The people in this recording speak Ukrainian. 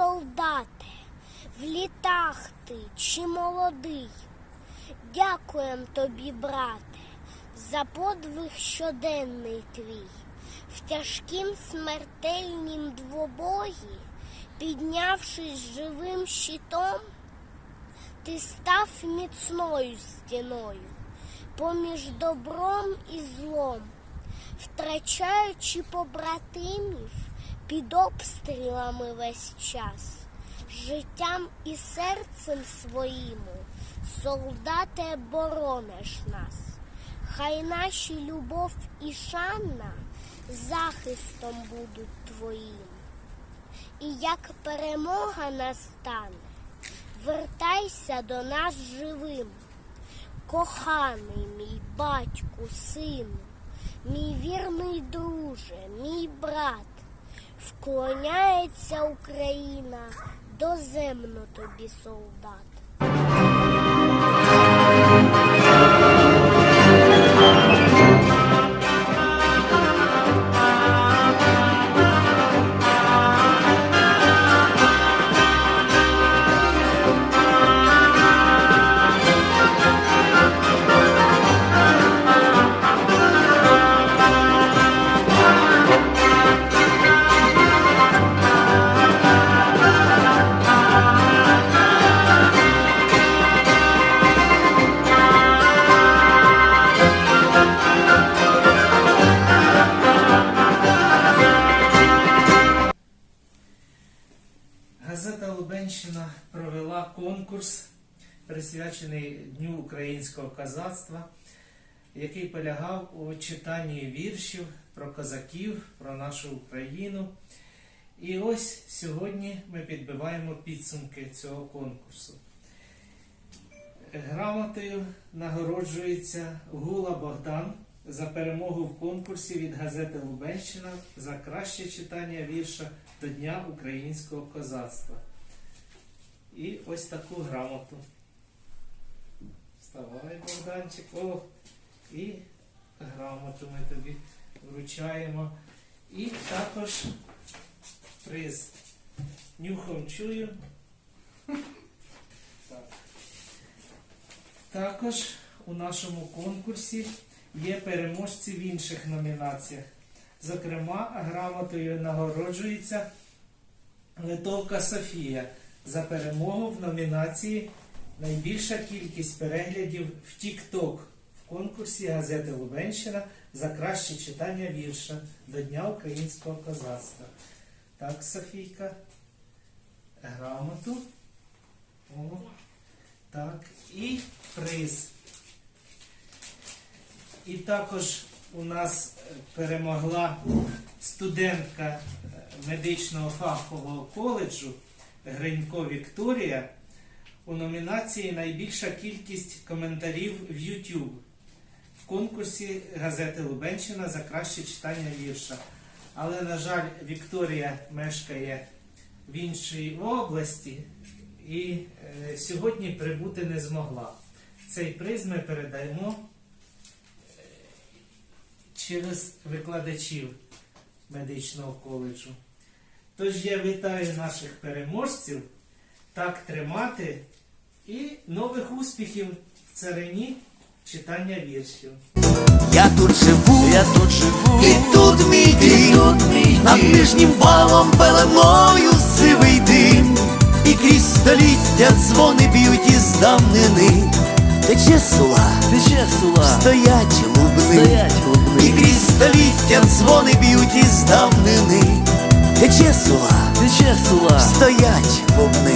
солдате, в літах ти чи молодий. Дякуєм тобі, брате, за подвиг щоденний твій. В тяжкім смертельнім двобої, піднявшись живим щитом, ти став міцною стіною поміж добром і злом, втрачаючи побратимів під обстрілами весь час, життям і серцем своїми, солдате, борониш нас. Хай наші любов і шана захистом будуть твоїм. І як перемога настане, вертайся до нас живим. Коханий мій батьку, сину, мій вірний друже, мій брат, вклоняється Україна доземно тобі, солдат. Газета провела конкурс, присвячений Дню українського козацтва, який полягав у читанні віршів про козаків, про нашу Україну. І ось сьогодні ми підбиваємо підсумки цього конкурсу. Грамотою нагороджується Гула Богдан за перемогу в конкурсі від газети Лубенщина за краще читання вірша до Дня українського козацтва. І ось таку грамоту. Вставай, Богданчик. О, і грамоту ми тобі вручаємо. І також приз. Нюхом чую. Так. Також у нашому конкурсі є переможці в інших номінаціях. Зокрема, грамотою нагороджується Литовка Софія за перемогу в номінації Найбільша кількість переглядів в TikTok в конкурсі газети Лубенщина за краще читання вірша до Дня українського козацтва. Так, Софійка, грамоту. О, так, і приз. І також у нас перемогла студентка е, медичного фахового коледжу Гринько Вікторія у номінації Найбільша кількість коментарів в YouTube в конкурсі газети Лубенщина за краще читання вірша. Але, на жаль, Вікторія мешкає в іншій області і е, сьогодні прибути не змогла. Цей приз ми передаємо е, через викладачів медичного коледжу. Тож я вітаю наших переможців, так тримати і нових успіхів в царині читання віршів. Я тут живу, Я тут живу, і тут мій дім, тут мій над нижнім валом пеленою сивий дим, і крізь століття дзвони б'ють із давнини, тече сула, тече сула, стоять лубни, стоять і лубни, крізь століття дзвони б'ють із давнини, тече сула, тече сула, стоять лубни.